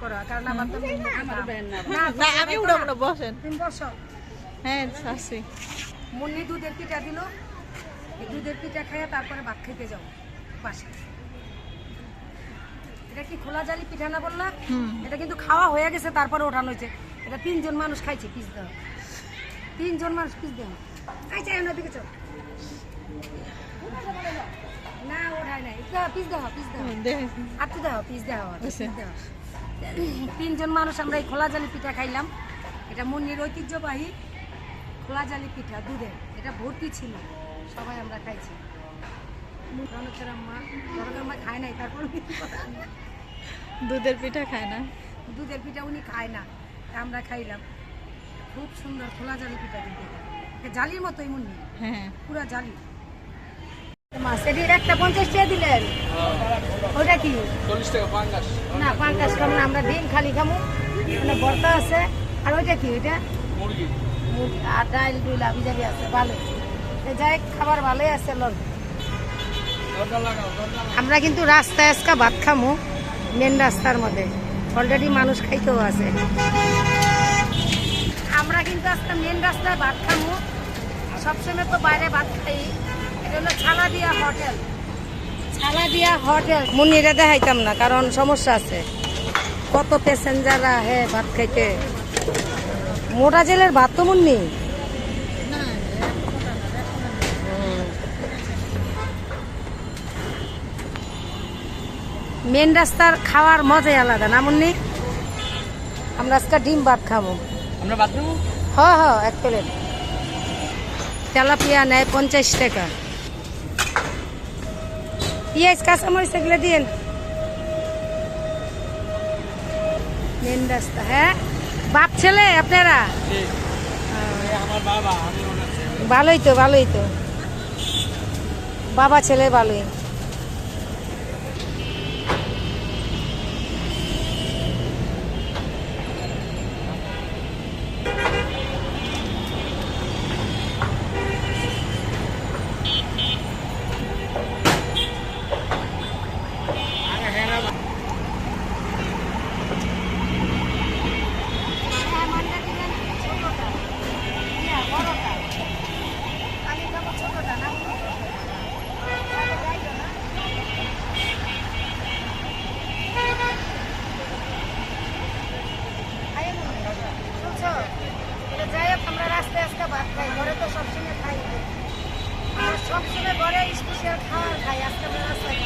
করো কারণ আমার তো না না। আমি উড়াবো না বসেন। বসো। হ্যাঁ মুন্নি দুধের পিঠা দিল। দুধের পিঠা খাইয়া তারপরে ভাত খেতে যাও পাশে এটা কি খোলা জালি পিঠা না বললা? এটা কিন্তু খাওয়া হয়ে গেছে তারপরে ওঠানো হয়েছে। এটা তিনজন মানুষ খাইছে পিস দেওয়া। তিনজন মানুষ পিস দেওয়া। খাইছে দিকে চল। না ওঠায় নাই। পিস দাও পিস দাও দেখেছি আটটু দাও পিস দাও পিস আচ্ছা। তিনজন মানুষ আমরা এই খোলা জালি পিঠা খাইলাম। এটা মুন্নির ঐতিহ্যবাহী খোলা জালি পিঠা দুধের। এটা ভর্তি ছিল। সবাই আমরা খাইছি। আম্মা খায় নাই তারপর দুধের পিঠা খায় না। দুধের পিঠা উনি খায় না আমরা খাইলাম। খুব সুন্দর খোলা জালি পিঠা দিতে জালির মতোই মুন্নি। হ্যাঁ। পুরা জালি। একটা পঞ্চাশ টাকা দিলেন ওটা কি? চল্লিশ টাকা পাঙ্গাস। না পাঙ্কাশ খাব না আমরা ডিম খালি ভর্তা আছে। আর ওইটা কি? ওইটা? মুরগি। আর ডাইল ডুইল আবি যাবি আছে। ভালো। যাই খাবার ভালোই আছে আমরা কিন্তু রাস্তায় আজকা ভাত খামু মেন রাস্তার মধ্যে। অলরেডি মানুষ খাইতেও আছে। আমরা কিন্তু আজকে মেন রাস্তায় ভাত খামু। সবসময় তো বাইরে ভাত খাই। হোটেল। মুন্নিরে দেখাইতাম না কারণ সমস্যা আছে। কত প্যাসেঞ্জার আহে ভাত খাইতে। মোটা জেলের ভাত তো মুন্নি? মেন রাস্তার খাওয়ার মজাই আলাদা না মুন্নি? আমরা আজকে ডিম ভাত খাব। আমরা বাদ দেবো হ হ এক প্লেট। তেলাপিয়া নেয় পঞ্চাশ টাকা। পেঁয়াজ কাঁচামরিচ এগুলো দিন। মেন রাস্তা হ্যাঁ? বাপ ছেলে আপনারা। ভালোই তো ভালোই তো। বাবা ছেলে ভালোই। সবসময় খাই। আর সবসময় ঘরে স্পেশাল খাওয়া খাই আজকে আমরা রাস্তায়